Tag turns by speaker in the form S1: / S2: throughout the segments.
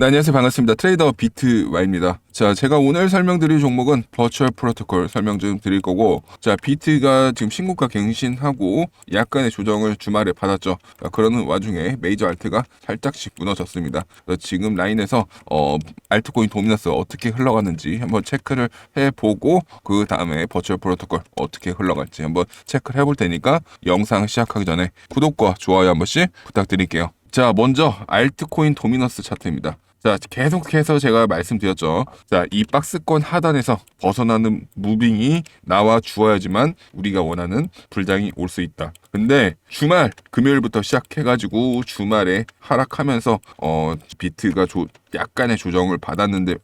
S1: 네, 안녕하세요. 반갑습니다. 트레이더 비트와입니다. 자, 제가 오늘 설명드릴 종목은 버추얼 프로토콜 설명 좀 드릴 거고, 자, 비트가 지금 신고가 갱신하고 약간의 조정을 주말에 받았죠. 자, 그러는 와중에 메이저 알트가 살짝씩 무너졌습니다. 지금 라인에서 어, 알트코인 도미너스 어떻게 흘러가는지 한번 체크를 해보고, 그 다음에 버추얼 프로토콜 어떻게 흘러갈지 한번 체크를 해볼 테니까 영상 시작하기 전에 구독과 좋아요 한 번씩 부탁드릴게요. 자, 먼저 알트코인 도미너스 차트입니다. 자, 계속해서 제가 말씀드렸죠. 자, 이 박스권 하단에서 벗어나는 무빙이 나와 주어야지만 우리가 원하는 불장이 올 수 있다. 근데 주말 금요일부터 시작해가지고 주말에 하락하면서 어 비트가 조, 약간의 조정을 받았는데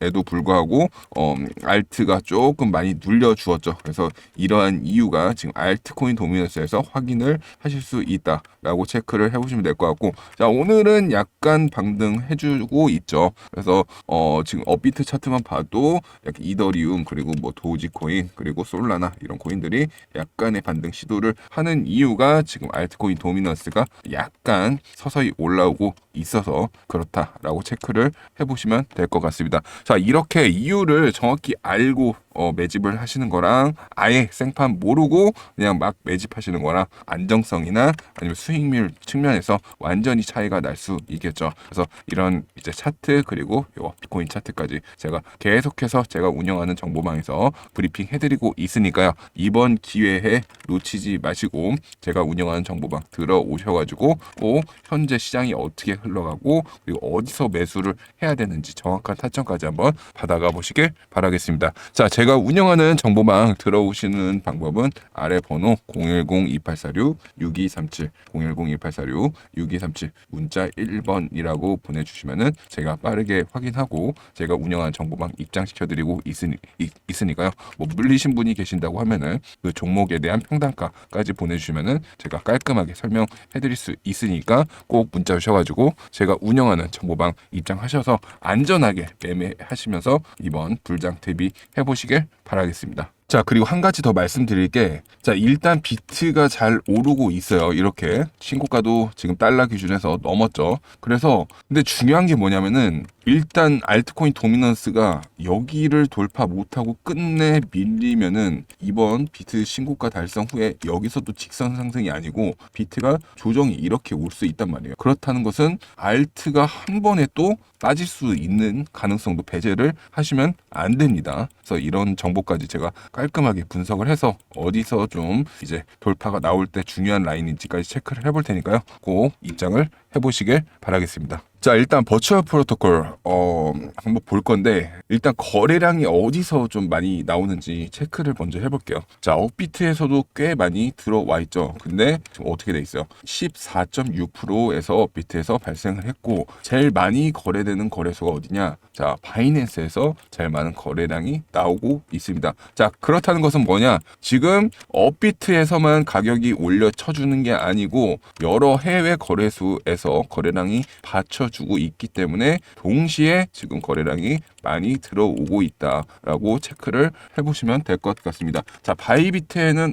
S1: 에도 불구하고 어 알트가 조금 많이 눌려 주었죠. 그래서 이러한 이유가 지금 알트코인 도미너스에서 확인을 하실 수 있다라고 체크를 해보시면 될 것 같고 자 오늘은 약간 방등해주고 있죠. 그래서 어 지금 업비트 차트만 봐도 약간 이더리움 그리고 뭐 도지코인 그리고 솔라나 이런 코인들이 약간의 반등 시도를 하는 이유가 지금 알트코인 도미너스가 약간 서서히 올라오고 있어서 그렇다라고 체크를 해보시면 될 것 같습니다. 자 이렇게 이유를 정확히 알고 어, 매집을 하시는 거랑 아예 생판 모르고 그냥 막 매집하시는 거랑 안정성이나 아니면 수익률 측면에서 완전히 차이가 날 수 있겠죠. 그래서 이런 이제 차트 그리고 요 비트코인 차트까지 제가 계속해서 제가 운영하는 정보망에서 브리핑 해드리고 있으니까요. 이번 기회에 놓치지 마시고 제가 운영하는 정보망 들어오셔가지고 꼭 현재 시장이 어떻게 흘러가고 그리고 어디서 매수를 해야 되는지 정확한 타점까지 한번 받아가 보시길 바라겠습니다. 자, 제가 운영하는 정보망 들어오시는 방법은 아래 번호 010-2846-6237 010-2846-6237 문자 1번이라고 보내주시면은 제가 빠르게 확인하고 제가 운영하는 정보망 입장시켜드리고 있으니, 있, 있으니까요. 뭐 물리신 분이 계신다고 하면은 그 종목에 대한 평단가까지 보내주시면은 제가 깔끔하게 설명해드릴 수 있으니까 꼭 문자 주셔가지고 제가 운영하는 정보방 입장하셔서 안전하게 매매하시면서 이번 불장 대비 해보시 길 바라겠습니다. 자, 그리고 한 가지 더 말씀드릴 게, 자, 일단 비트가 잘 오르고 있어요. 이렇게. 신고가도 지금 달러 기준에서 넘었죠. 그래서, 근데 중요한 게 뭐냐면은, 일단 알트코인 도미넌스가 여기를 돌파 못하고 끝내 밀리면은, 이번 비트 신고가 달성 후에 여기서도 직선 상승이 아니고, 비트가 조정이 이렇게 올 수 있단 말이에요. 그렇다는 것은, 알트가 한 번에 또 빠질 수 있는 가능성도 배제를 하시면 안 됩니다. 그래서 이런 정보까지 제가 깔끔하게 분석을 해서 어디서 좀 이제 돌파가 나올 때 중요한 라인인지까지 체크를 해볼 테니까요. 꼭 입장을 해보시길 바라겠습니다. 자 일단 버추얼 프로토콜 어 한번 볼 건데 일단 거래량이 어디서 좀 많이 나오는지 체크를 먼저 해볼게요. 자 업비트에서도 꽤 많이 들어와 있죠. 근데 지금 어떻게 돼 있어요? 14.6%에서 업비트에서 발생을 했고 제일 많이 거래되는 거래소가 어디냐? 자 바이낸스에서 제일 많은 거래량이 나오고 있습니다. 자 그렇다는 것은 뭐냐? 지금 업비트에서만 가격이 올려 쳐주는 게 아니고 여러 해외 거래소에서 거래량이 받쳐 주고 있기 때문에 동시에 지금 거래량이 많이 들어오고 있다라고 체크를 해보시면 될 것 같습니다. 자 바이비트에는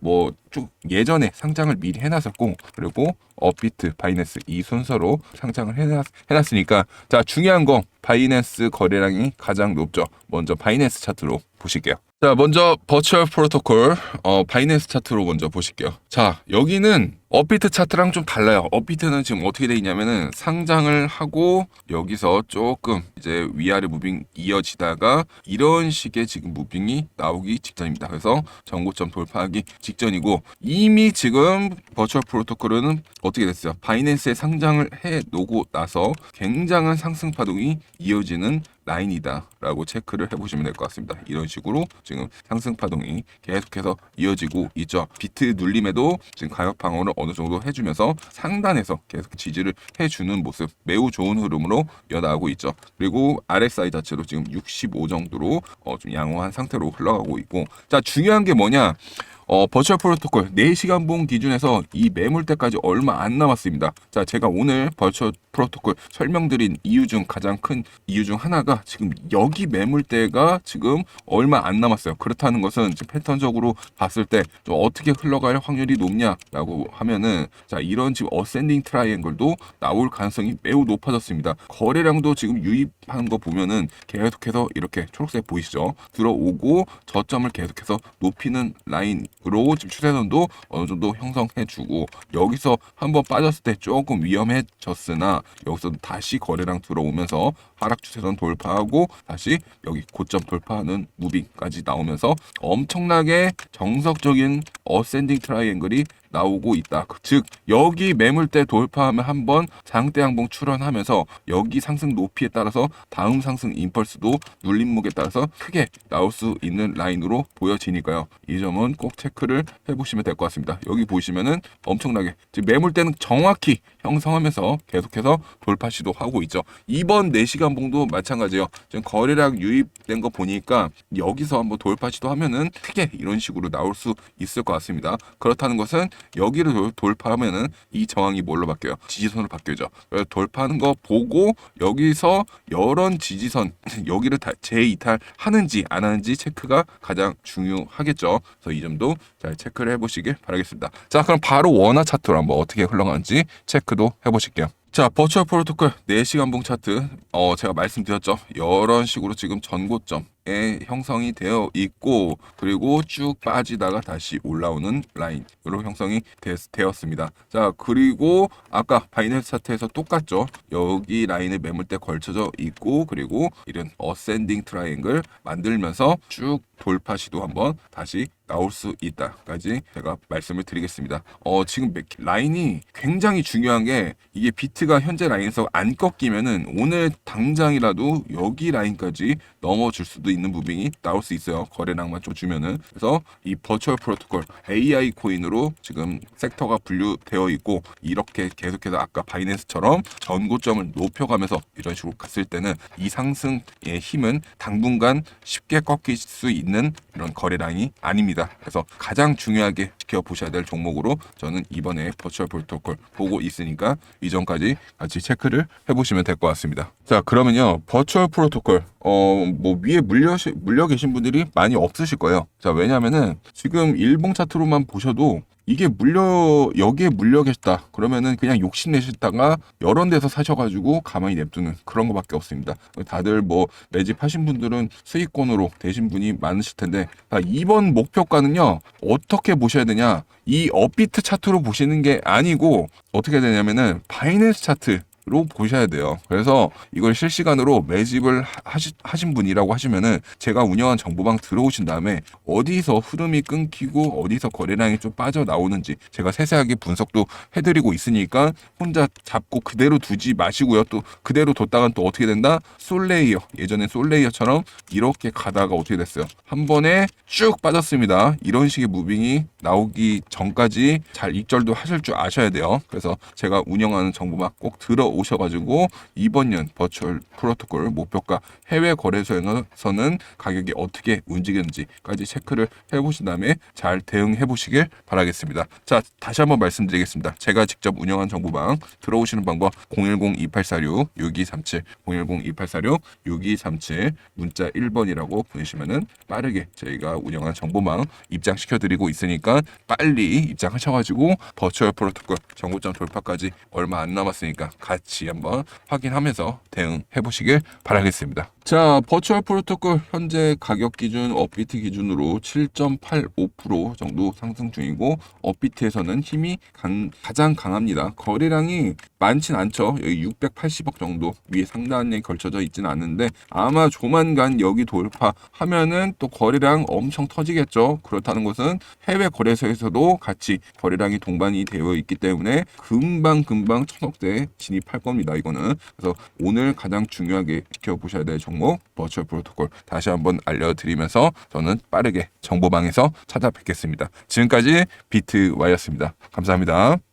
S1: 뭐 쭉 예전에 상장을 미리 해놨었고 그리고 업비트, 바이낸스 이 순서로 상장을 해놨, 해놨으니까 자 중요한 거 바이낸스 거래량이 가장 높죠. 먼저 바이낸스 차트로 보실게요. 자, 먼저 버추얼 프로토콜 어 바이낸스 차트로 먼저 보실게요. 자, 여기는 업비트 차트랑 좀 달라요. 업비트는 지금 어떻게 돼 있냐면은 상장을 하고 여기서 조금 이제 위아래 무빙 이어지다가 이런 식의 지금 무빙이 나오기 직전입니다. 그래서 전고점 돌파하기 직전이고 이미 지금 버추얼 프로토콜은 어떻게 됐어요? 바이낸스에 상장을 해 놓고 나서 굉장한 상승 파동이 이어지는 라인이다라고 체크를 해보시면 될 것 같습니다. 이런 식으로 지금 상승 파동이 계속해서 이어지고 있죠. 비트 눌림에도 지금 가격 방어를 어느 정도 해주면서 상단에서 계속 지지를 해주는 모습 매우 좋은 흐름으로 이어나가고 있죠. 그리고 RSI 자체도 지금 65 정도로 어, 좀 양호한 상태로 흘러가고 있고 자 중요한 게 뭐냐? 어, 버추얼 프로토콜 4시간 봉 기준에서 이 매물대까지 얼마 안 남았습니다. 자, 제가 오늘 버추얼 프로토콜 설명드린 이유 중 가장 큰 이유 중 하나가 지금 여기 매물대가 지금 얼마 안 남았어요. 그렇다는 것은 패턴적으로 봤을 때좀 어떻게 흘러갈 확률이 높냐라고 하면은 자, 이런 지금 어센딩 트라이앵글도 나올 가능성이 매우 높아졌습니다. 거래량도 지금 유입한 거 보면은 계속해서 이렇게 초록색 보이시죠? 들어오고 저점을 계속해서 높이는 라인 으로 지금 추세선도 어느 정도 형성해주고 여기서 한번 빠졌을 때 조금 위험해졌으나 여기서 다시 거래량 들어오면서 하락 추세선 돌파하고 다시 여기 고점 돌파하는 무빙까지 나오면서 엄청나게 정석적인 어센딩 트라이앵글이 나오고 있다. 즉 여기 매물대 돌파하면 한번 장대 양봉 출현하면서 여기 상승 높이에 따라서 다음 상승 임펄스도 눌림목에 따라서 크게 나올 수 있는 라인으로 보여지니까요. 이 점은 꼭 체크를 해보시면 될 것 같습니다. 여기 보시면은 엄청나게 지금 매물대는 정확히 형성하면서 계속해서 돌파 시도하고 있죠. 이번 4시간 봉도 마찬가지예요. 지금 거래량 유입된 거 보니까 여기서 한번 돌파 시도하면은 크게 이런 식으로 나올 수 있을 것 같습니다. 그렇다는 것은 여기를 돌- 돌파하면은 이 저항이 뭘로 바뀌어요? 지지선으로 바뀌죠. 돌파하는 거 보고 여기서 여런 지지선 여기를 다 재이탈하는지 안 하는지 체크가 가장 중요하겠죠. 그래서 이 점도 잘 체크를 해보시길 바라겠습니다. 자, 그럼 바로 원화 차트로 한번 어떻게 흘러가는지 체크도 해보실게요. 자, 버추얼 프로토콜 4시간 봉 차트. 어, 제가 말씀드렸죠. 이런 식으로 지금 전고점에 형성이 되어 있고, 그리고 쭉 빠지다가 다시 올라오는 라인으로 형성이 됐, 되었습니다. 자, 그리고 아까 바이낸스 차트에서 똑같죠. 여기 라인에 매물대 걸쳐져 있고, 그리고 이런 어센딩 트라이앵글 만들면서 쭉 돌파 시도 한번 다시 나올 수 있다까지 제가 말씀을 드리겠습니다. 어, 지금 맥- 라인이 굉장히 중요한 게 이게 비트가 현재 라인에서 안 꺾이면은 오늘 당장이라도 여기 라인까지 넘어줄 수도 있는 무빙이 나올 수 있어요. 거래량만 좀 주면은. 그래서 이 버추얼 프로토콜 AI 코인으로 지금 섹터가 분류되어 있고 이렇게 계속해서 아까 바이낸스처럼 전고점을 높여가면서 이런 식으로 갔을 때는 이 상승의 힘은 당분간 쉽게 꺾일 수 있는 이런 거래량이 아닙니다. 그래서 가장 중요하게 지켜 보셔야 될 종목으로 저는 이번에 버추얼 프로토콜 보고 있으니까 이전까지 같이 체크를 해보시면 될 것 같습니다. 자 그러면요 버추얼 프로토콜 어 뭐 위에 물려 물려 계신 분들이 많이 없으실 거예요. 자 왜냐하면은 지금 일봉 차트로만 보셔도 이게 물려 여기에 물려 계셨다 그러면은 그냥 욕심 내셨다가 여러 데서 사셔가지고 가만히 냅두는 그런 거밖에 없습니다. 다들 뭐 매집하신 분들은 수익권으로 되신 분이 많으실 텐데 자, 이번 목표가는요 어떻게 보셔야 되냐 이 업비트 차트로 보시는 게 아니고 어떻게 되냐면은 바이낸스 차트 로 보셔야 돼요. 그래서 이걸 실시간으로 매집을 하시, 하신 분이라고 하시면은 제가 운영한 정보방 들어오신 다음에 어디서 흐름이 끊기고 어디서 거래량이 좀 빠져나오는지 제가 세세하게 분석도 해드리고 있으니까 혼자 잡고 그대로 두지 마시고요. 또 그대로 뒀다간 또 어떻게 된다? 솔레이어. 예전에 솔레이어처럼 이렇게 가다가 어떻게 됐어요? 한 번에 쭉 빠졌습니다. 이런 식의 무빙이 나오기 전까지 잘 익절도 하실 줄 아셔야 돼요. 그래서 제가 운영하는 정보방 꼭 들어오 셔가지고 이번 년 버추얼 프로토콜 목표가 해외 거래소에서는 가격이 어떻게 움직이는지까지 체크를 해보신 다음에 잘 대응해 보시길 바라겠습니다. 자, 다시 한번 말씀드리겠습니다. 제가 직접 운영한 정보방 들어오시는 방법 010-2846-6237 010-2846-6237 문자 1번이라고 보내시면은 빠르게 저희가 운영한 정보망 입장시켜 드리고 있으니까 빨리 입장하셔가지고 버추얼 프로토콜 정고점 돌파까지 얼마 안 남았으니까 같이 한번 확인하면서 대응해 보시길 바라겠습니다. 자, 버추얼 프로토콜 현재 가격 기준 업비트 기준으로 7.85% 정도 상승 중이고 업비트에서는 힘이 강- 가장 강합니다. 거래량이 많진 않죠. 여기 680억 정도 위에 상단에 걸쳐져 있지는 않는데 아마 조만간 여기 돌파하면은 또 거래량 엄청 터지겠죠. 그렇다는 것은 해외 거래소에서도 같이 거래량이 동반이 되어 있기 때문에 금방 금방 천억대에 진입 할 겁니다. 이거는 그래서 오늘 가장 중요하게 지켜보셔야 될 종목 버추얼 프로토콜 다시 한번 알려드리면서 저는 빠르게 정보방에서 찾아뵙겠습니다. 지금까지 비트와이였습니다. 감사합니다.